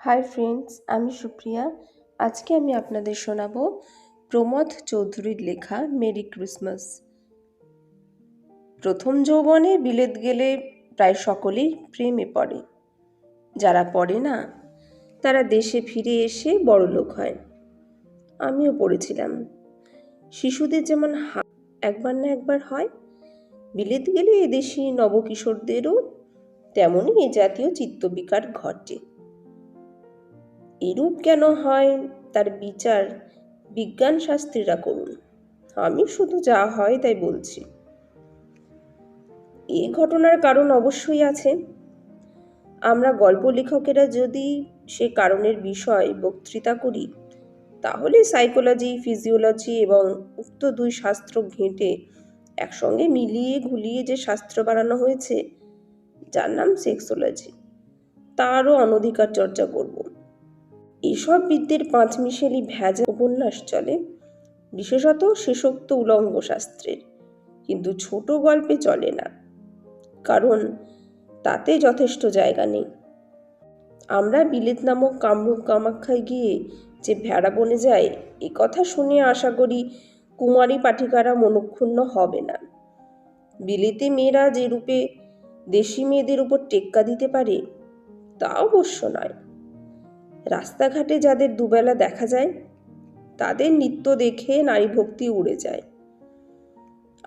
Hi friends, আমি সুপ্রিয়া। আজকে আমি আপনাদের শোনাবো প্রমথ চৌধুরীর লেখা মেরি ক্রিসমাস। প্রথম যৌবনে বিলেত গেলে প্রায় সকলেই প্রেমে পড়ে। যারা পড়ে না, তারা দেশে ফিরে এসে বড়লোক হয়। আমিও পড়েছিলাম। শিশুদের যেমন হা, একবার না একবার হয়। বিলেত গেলে এদেশি নবকিশোরদেরও তেমনই এ জাতীয় চিত্তবিকার ঘটে। এরূপ কেন হয়? তার বিচার বিজ্ঞান শাস্ত্রীরা করুন। আমি শুধু যা হয় তাই বলছি। এ ঘটনার কারণ অবশ্যই আছে। আমরা গল্প লেখকেরা যদি সে কারণের বিষয় বক্তৃতা করি, তাহলে সাইকোলজি, ফিজিওলজি এবং উক্ত দুই শাস্ত্র ঘেঁটে একসঙ্গে মিলিয়ে ঘুলিয়ে যে শাস্ত্র বানানো হয়েছে, যার নাম সেক্সোলজি, তারও অনধিকার চর্চা করব। এসব বিদ্যের পাঁচমিশেলি ভেজা উপন্যাস চলে, বিশেষত শেষোক্ত উলঙ্গ শাস্ত্রের। কিন্তু ছোট গল্পে চলে না, কারণ তাতে যথেষ্ট জায়গা নেই। আমরা বিলেত নামক কামরূপ কামাখ্যায় গিয়ে যে ভেড়া বনে যায় এ কথা শুনে আশা করি কুমারী পাঠিকারা মনক্ষুণ্ণ হবে না। বিলেতে মেয়েরা যে রূপে দেশি মেয়েদের উপর টেক্কা দিতে পারে, তা অবশ্য নয়। রাস্তাঘাটে যাদের দুবেলা দেখা যায়, তাদের নৃত্য দেখে নারী ভক্তি উড়ে যায়।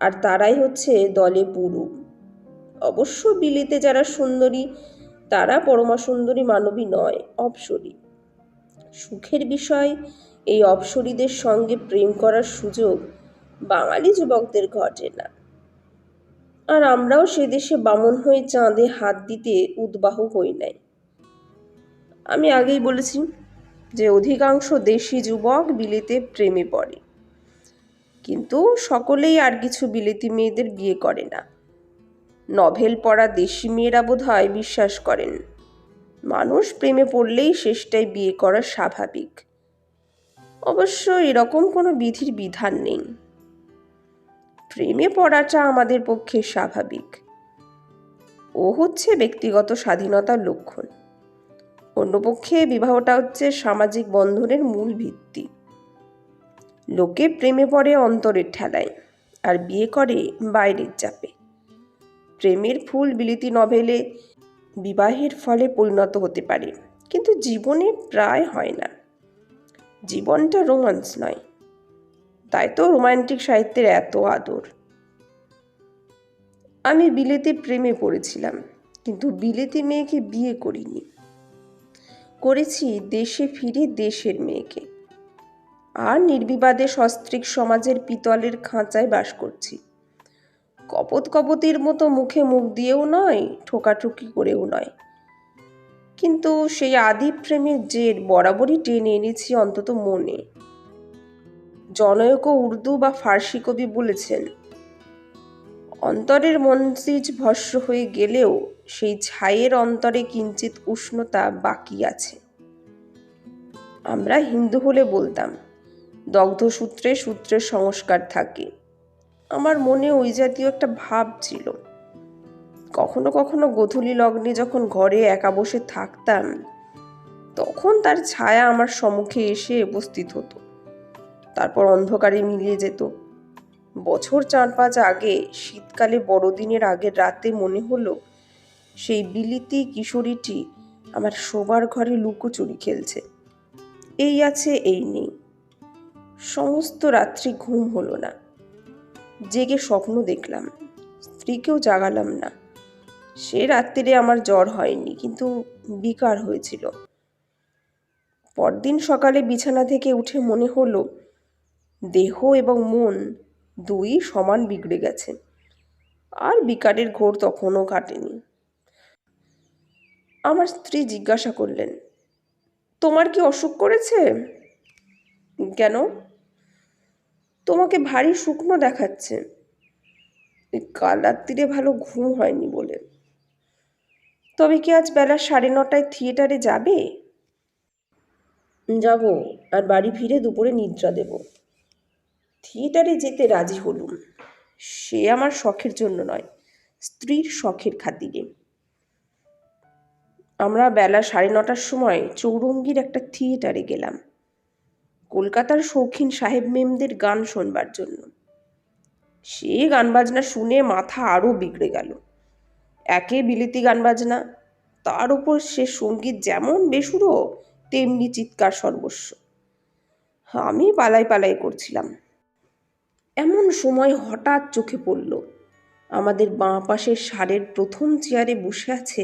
আর তারাই হচ্ছে দলে পুরু। অবশ্য বিলিতে যারা সুন্দরী, তারা পরমা সুন্দরী মানবী নয়, অপসরী। সুখের বিষয়, এই অপসরীদের সঙ্গে প্রেম করার সুযোগ বাঙালি যুবকদের ঘটে না। আর আমরাও সে দেশে বামন হয়ে চাঁদে হাত দিতে উদ্বাহ হই নাই। আমি আগেই বলেছি যে অধিকাংশ দেশি যুবক বিলেতে প্রেমে পড়ে। কিন্তু সকলেই আর কিছু বিলেতি মেয়েদের বিয়ে করে না। নভেল পড়া দেশি মেয়েরা বোধ হয় বিশ্বাস করেন, মানুষ প্রেমে পড়লেই শেষটাই বিয়ে করা স্বাভাবিক। অবশ্য এরকম কোনো বিধির বিধান নেই। প্রেমে পড়াটা আমাদের পক্ষে স্বাভাবিক। ও হচ্ছে ব্যক্তিগত স্বাধীনতার লক্ষণ। অন্যপক্ষে বিবাহটা হচ্ছে সামাজিক বন্ধনের মূল ভিত্তি। লোকে প্রেমে পড়ে অন্তরের ঠেলায়, আর বিয়ে করে বাইরের চাপে। প্রেমের ফুল বিলিতি নভেলে বিবাহের ফলে পরিণত হতে পারে, কিন্তু জীবনে প্রায় হয় না। জীবনটা রোমান্স নয়, তাই তো রোমান্টিক সাহিত্যের এত আদর। আমি বিলেতে প্রেমে পড়েছিলাম, কিন্তু বিলেতি মেয়েকে বিয়ে করিনি। করেছি দেশে ফিরে দেশের মেয়েকে। আর নির্বিবাদে সস্ত্রিক সমাজের পিতলের খাঁচায় বাস করছি। কপত কপতির মতো মুখে মুখ দিয়েও নয়, ঠোকাঠুকি করেও নয়। কিন্তু সেই আদি প্রেমের জের বরাবরই টেনে এনেছি অন্তত মনে। জনৈক উর্দু বা ফার্সি কবি বলেছেন, অন্তরের মনসিজ ভস্য হয়ে গেলেও সেই ছাইয়ের অন্তরে কিঞ্চিত উষ্ণতা বাকি আছে। আমরা হিন্দু হলে বলতাম, দগ্ধ সূত্রে সূত্রের সংস্কার থাকে। আমার মনে ওই জাতীয় একটা ভাব ছিল। কখনো কখনো গধূলি লগ্নে যখন ঘরে একা বসে থাকতাম, তখন তার ছায়া আমার সম্মুখে এসে উপস্থিত হতো। তারপর অন্ধকারে মিলিয়ে যেত। বছর চার পাঁচ আগে, শীতকালে বড়দিনের আগের রাতে মনে হলো সেই বিলিতি কিশোরীটি আমার শোবার ঘরে লুকোচুরি খেলছে। এই আছে, এই নেই। সমস্ত রাত্রি ঘুম হলো না। জেগে স্বপ্ন দেখলাম। স্ত্রীকেও জাগালাম না। সে রাত্রিরে আমার জ্বর হয়নি, কিন্তু বিকার হয়েছিল। পরদিন সকালে বিছানা থেকে উঠে মনে হলো, দেহ এবং মন দুই সমান বিগড়ে গেছে। আর বিকারের ঘোর তখনও কাটেনি আমার স্ত্রী জিজ্ঞাসা করলেন, তোমার কি অসুখ করেছে? কেন? তোমাকে ভারী শুকনো দেখাচ্ছে। কাল রাত্রিরে ভালো ঘুম হয়নি বলে। তবে কি আজ বেলা সাড়ে নটায় থিয়েটারে যাবে? যাব, আর বাড়ি ফিরে দুপুরে নিদ্রা দেব। থিয়েটারে যেতে রাজি হলুম। সে আমার শখের জন্য নয়, স্ত্রীর শখের খাতিরে। আমরা বেলা সাড়ে নটার সময় চৌরঙ্গির একটা থিয়েটারে গেলাম। কলকাতার শৌখিন সাহেব মেমদের গান শোনবার জন্য। সে গান বাজনা শুনে মাথা আরও বিগড়ে গেল। একে বিলিতি গান বাজনা তার উপর সে সংগীত যেমন বেসুরো, তেমনি চিৎকার সর্বস্ব। আমি পালাই পালাই করছিলাম। এমন সময় হঠাৎ চোখে পড়ল, আমাদের বাঁ পাশের সারের প্রথম চেয়ারে বসে আছে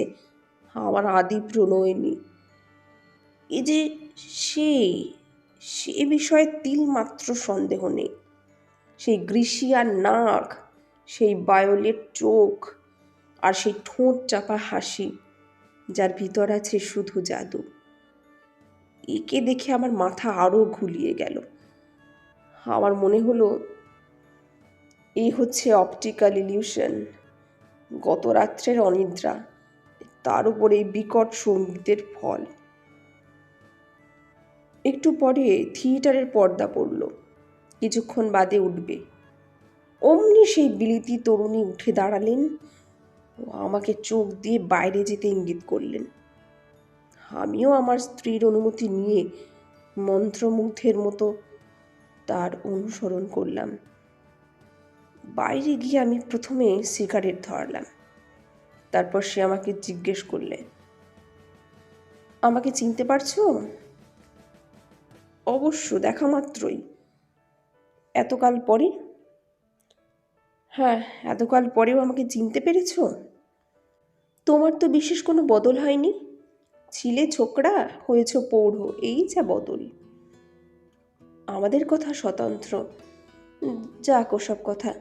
আমার আদি প্রণয়িনী। এ যে সে সে বিষয়ে তিলমাত্র সন্দেহ নেই। সেই গ্রীষিয়ার নাক সেই বায়োলেট চোখ আর সেই ঠোঁট চাপা হাসি, যার ভিতর আছে শুধু জাদু। একে দেখে আমার মাথা আরও ঘুলিয়ে গেল। আমার মনে হলো এই হচ্ছে অপটিক্যাল ইলিউশন, গত রাত্রের অনিদ্রা। তার উপর এই বিকট সঙ্গীতের ফল। একটু পরে থিয়েটারের পর্দা পড়ল। কিছুক্ষণ বাদে উঠবে। অমনি সেই বিলিতি তরুণী উঠে দাঁড়ালেন। ও আমাকে চোখ দিয়ে বাইরে যেতে ইঙ্গিত করলেন। আমিও আমার স্ত্রীর অনুমতি নিয়ে মন্ত্রমুগ্ধের মতো তার অনুসরণ করলাম। বাইরে গিয়ে আমি প্রথমে সিগারেট ধরালাম। তারপর সে আমাকে জিজ্ঞেস করলে, আমাকে চিনতে পারছ? অবশ্য, দেখা মাত্রই। এতকাল পরে? হ্যাঁ এতকাল পরেও আমাকে চিনতে পেরেছ? তোমার তো বিশেষ কোনো বদল হয়নি? ছিলে ছোকরা, হয়েছ পৌঢ়, এই যা বদল। আমাদের কথা স্বতন্ত্র। যাক ওসব কথা।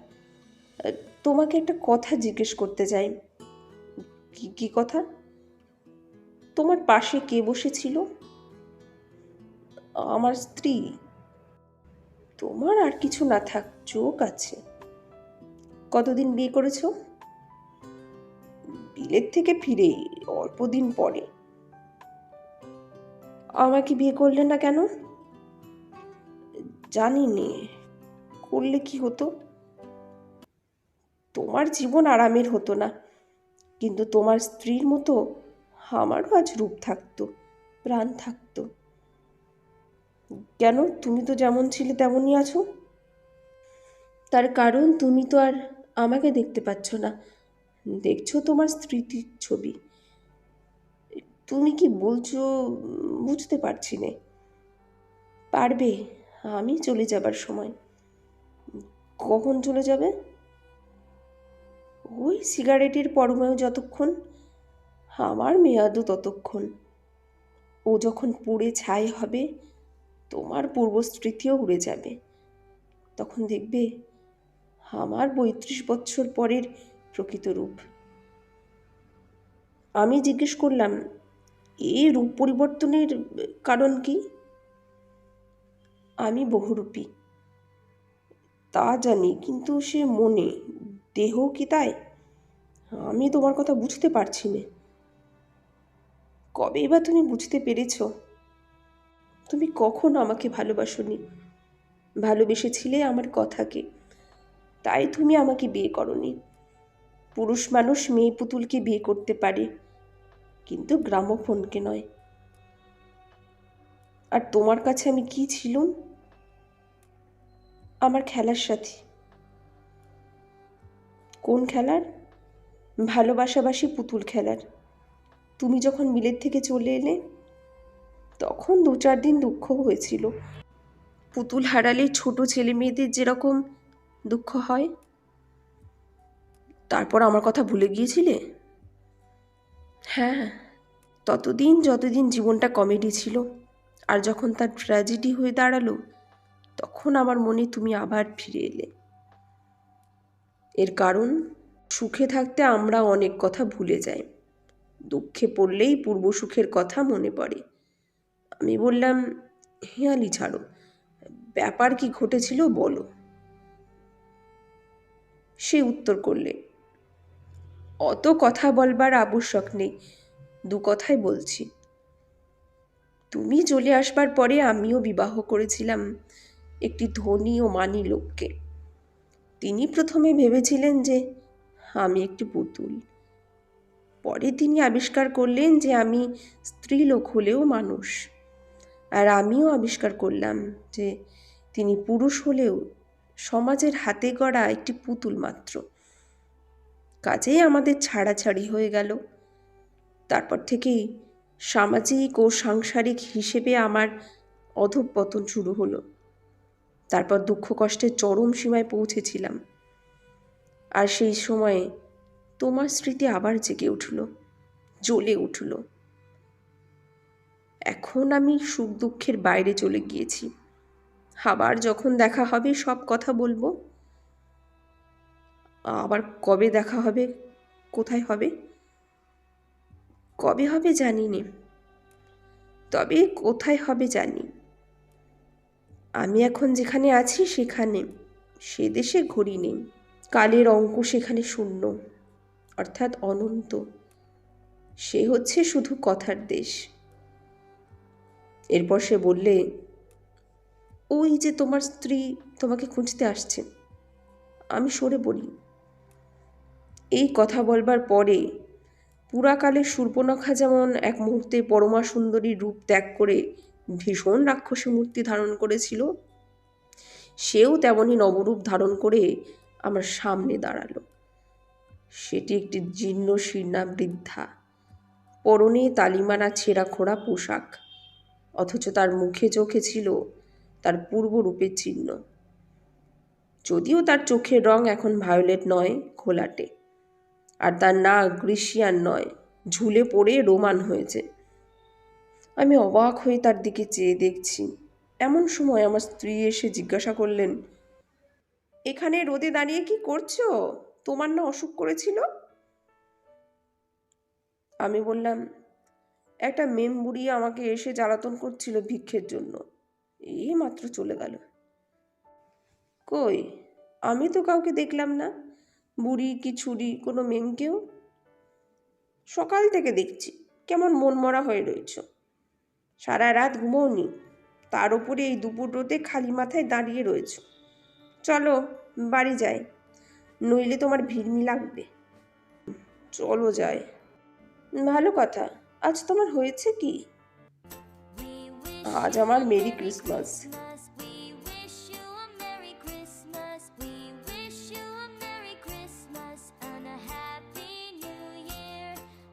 তোমাকে একটা কথা জিজ্ঞেস করতে চাই। কি কি কথা? তোমার পাশে কে বসেছিল? আমার স্ত্রী। তোমার আর কিছু না থাক, চোখ আছে। কতদিন বিয়ে করেছ? বিলের থেকে ফিরে, অল্প দিন পরে। আমাকে বিয়ে করলে না কেন? জানি নে করলে কি হতো? তোমার জীবন আরামের হতো না। কিন্তু তোমার স্ত্রীর মতো আমারও আজ রূপ থাকতো, প্রাণ থাকতো। কেন তুমি তো যেমন ছিলে তেমনই আছো? তার কারণ তুমি তো আর আমাকে দেখতে পাচ্ছ না। দেখছ তোমার স্মৃতির ছবি। তুমি কি বলছো, বুঝতে পারছি নে। পারবে, আমি চলে যাবার সময়। কখন চলে যাবে? ওই সিগারেটের পরমায়ু যতক্ষণ, আমার মেয়াদও ততক্ষণ। ও যখন পুড়ে ছাই হবে, তোমার পূর্বস্মৃতিও উড়ে যাবে। তখন দেখবে আমার বত্রিশ বছর পরের প্রকৃত রূপ। আমি জিজ্ঞেস করলাম এই রূপ পরিবর্তনের কারণ কি? আমি বহুরূপী। তা জানি, কিন্তু সে মনে দেহ কি তাই? আমি তোমার কথা বুঝতে পারছি না। কবে বা তুমি বুঝতে পেরেছ? তুমি কখন আমাকে ভালোবাসনি? ভালোবেসেছিলে আমার কথাকে। তাই তুমি আমাকে বিয়ে করনি। পুরুষ মানুষ মেয়ে পুতুলকে বিয়ে করতে পারে, কিন্তু গ্রামোফোনকে নয়। আর তোমার কাছে আমি কি ছিলুম? আমার খেলার সাথী। খেলার? ভালোবাসাবাসী পুতুল খেলার। তুমি যখন মিলের থেকে চলে এলে, তখন দু চার দিন দুঃখ হয়েছিল। পুতুল হারালে ছোট ছেলে মেয়েদের যেরকম দুঃখ হয়। তারপর আমার কথা ভুলে গিয়েছিলে? হ্যাঁ ততদিন যতদিন জীবনটা কমেডি ছিল, আর যখন তার ট্র্যাজেডি হয়ে দাঁড়াল, তখন আমার মনে তুমি আবার ফিরে এলে। এর কারণ, সুখে থাকতে আমরা অনেক কথা ভুলে যাই। দুঃখে পড়লেই পূর্ব সুখের কথা মনে পড়ে। আমি বললাম, হেয়ালি ছাড়ো, ব্যাপার কি ঘটেছিল বলো। সে উত্তর করলে, অত কথা বলবার আবশ্যক নেই, দু কথাই বলছি। তুমি চলে আসবার পরে আমিও বিবাহ করেছিলাম, একটি ধনী ও মানি লোককে। তিনি প্রথমে ভেবেছিলেন যে আমি একটি পুতুল। পরে তিনি আবিষ্কার করলেন যে আমি স্ত্রীলোক হলেও মানুষ। আর আমিও আবিষ্কার করলাম যে তিনি পুরুষ হলেও সমাজের হাতে গড়া একটি পুতুল মাত্র। কাজেই আমাদের ছাড়াছাড়ি হয়ে গেল। তারপর থেকেই সামাজিক ও সাংসারিক হিসেবে আমার অধঃপতন শুরু হলো। তারপর দুঃখ কষ্টের চরম সীমায় পৌঁছেছিলাম। আর সেই সময়ে তোমার স্মৃতি আবার জেগে উঠল, জ্বলে উঠল। এখন আমি সুখ দুঃখের বাইরে চলে গিয়েছি। আবার যখন দেখা হবে, সব কথা বলব। আবার কবে দেখা হবে, কোথায় হবে? কবে হবে জানি নে। তবে কোথায় হবে জানি। আমি এখন যেখানে আছি সেখানে, সে দেশে ঘড়ি নেই। কালের অঙ্ক সেখানে শূন্য, অর্থাৎ অনন্ত। সে হচ্ছে শুধু কথার দেশ। এরপর সে বললে, ওই যে তোমার স্ত্রী তোমাকে খুঁজতে আসছে। আমি সরে বলি। এই কথা বলবার পরে পুরাকালে সূর্পনখা যেমন এক মুহূর্তে পরমা সুন্দরীর রূপ ত্যাগ করে ভীষণ রাক্ষসী মূর্তি ধারণ করেছিল। সেও তেমনই নবরূপ ধারণ করে আমার সামনে দাঁড়াল। সেটি একটি জীর্ণ শীর্ণা বৃদ্ধা। পরনে তালিমারা ছেঁড়া খোড়া পোশাক। অথচ তার মুখে চোখে ছিল তার পূর্বরূপের চিহ্ন। যদিও তার চোখের রং এখন ভায়োলেট নয়, ঘোলাটে। আর তার নাক গ্রীষ্মিয়ান নয়, ঝুলে পড়ে রোমান হয়েছে। আমি অবাক হয়ে তার দিকে চেয়ে দেখছি। এমন সময় আমার স্ত্রী এসে জিজ্ঞাসা করলেন, এখানে রোদে দাঁড়িয়ে কি করছ? তোমার না অসুখ করেছিল? আমি বললাম, একটা মেম বুড়ি আমাকে এসে জ্বালাতন করছিল ভিক্ষের জন্য। এই মাত্র চলে গেল। কই, আমি তো কাউকে দেখলাম না। বুড়ি কি ছুরি, কোনো মেমকেও? সকাল থেকে দেখছি। কেমন মনমরা হয়ে রয়েছ। সারা রাত ঘুমোওনি। তার উপরে এই দুপুর রোদে খালি মাথায় দাঁড়িয়ে রয়েছ। চলো, বাড়ি যাই। নইলে তোমার ভিড়মি লাগবে। চলো যাই। ভালো কথা। আজ তোমার হয়েছে কি? আজ আমার মেরি ক্রিসমাস।